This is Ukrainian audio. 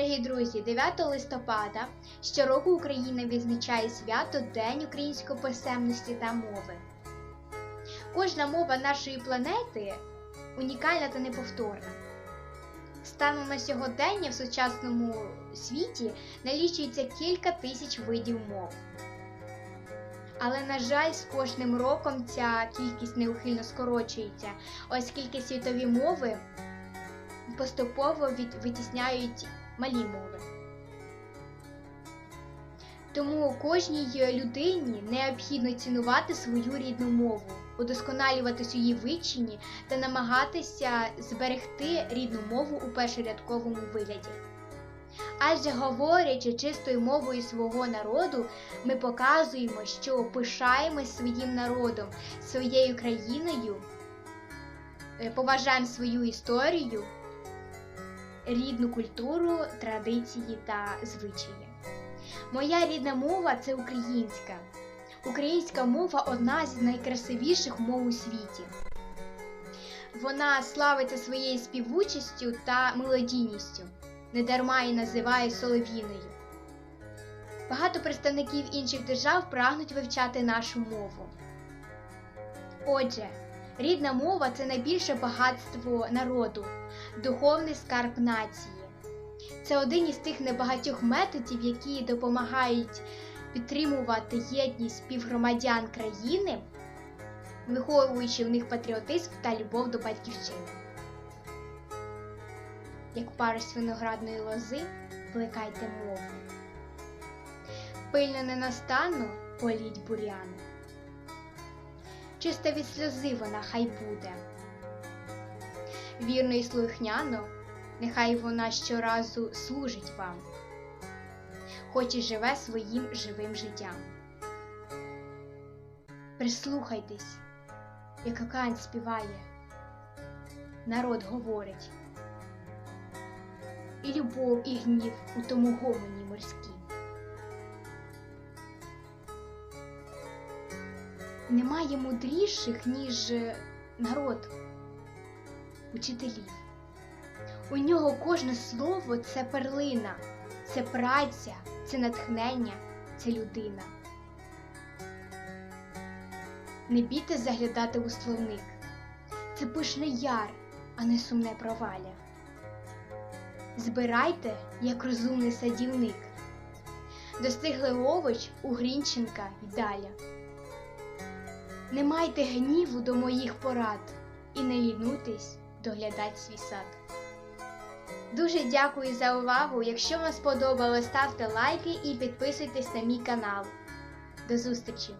Дорогі друзі, 9 листопада щороку Україна відзначає свято День української писемності та мови. Кожна мова нашої планети унікальна та неповторна. Станом на сьогодення в сучасному світі налічується кілька тисяч видів мов. Але, на жаль, з кожним роком ця кількість неухильно скорочується, оскільки світові мови поступово витісняють малі мови. Тому кожній людині необхідно цінувати свою рідну мову, удосконалюватись у її вивченні та намагатися зберегти рідну мову у першорядковому вигляді. Адже говорячи чистою мовою свого народу, ми показуємо, що пишаємось своїм народом, своєю країною, е, поважаємо свою історію, рідну культуру, традиції та звичаї. Моя рідна мова це українська. Українська мова одна з найкрасивіших мов у світі. Вона славиться своєю співучістю та мелодійністю, недарма і називає солов'їною. Багато представників інших держав прагнуть вивчати нашу мову. Отже, рідна мова це найбільше багатство народу, духовний скарб нації. Це один із тих небагатьох методів, які допомагають підтримувати єдність співгромадян країни, виховуючи в них патріотизм та любов до батьківщини. Як парость виноградної лози, плекайте мову. Пильно ненастанно політь буряну. Чиста від сльози вона хай буде. Вірно і слухняно, нехай вона щоразу служить вам, хоч і живе своїм живим життям. Прислухайтесь, як океан співає, народ говорить, і любов, і гнів у тому гомоні морській. Немає мудріших, ніж народ, учителів. У нього кожне слово це перлина, це праця, це натхнення, це людина. Не бійте заглядати у словник. Це пишний яр, а не сумне провалля. Збирайте, як розумний садівник. Достигли овоч у Грінченка й Даля. Не майте гніву до моїх порад і не лінуйтесь доглядать свій сад. Дуже дякую за увагу. Якщо вам сподобалось, ставте лайки і підписуйтесь на мій канал. До зустрічі!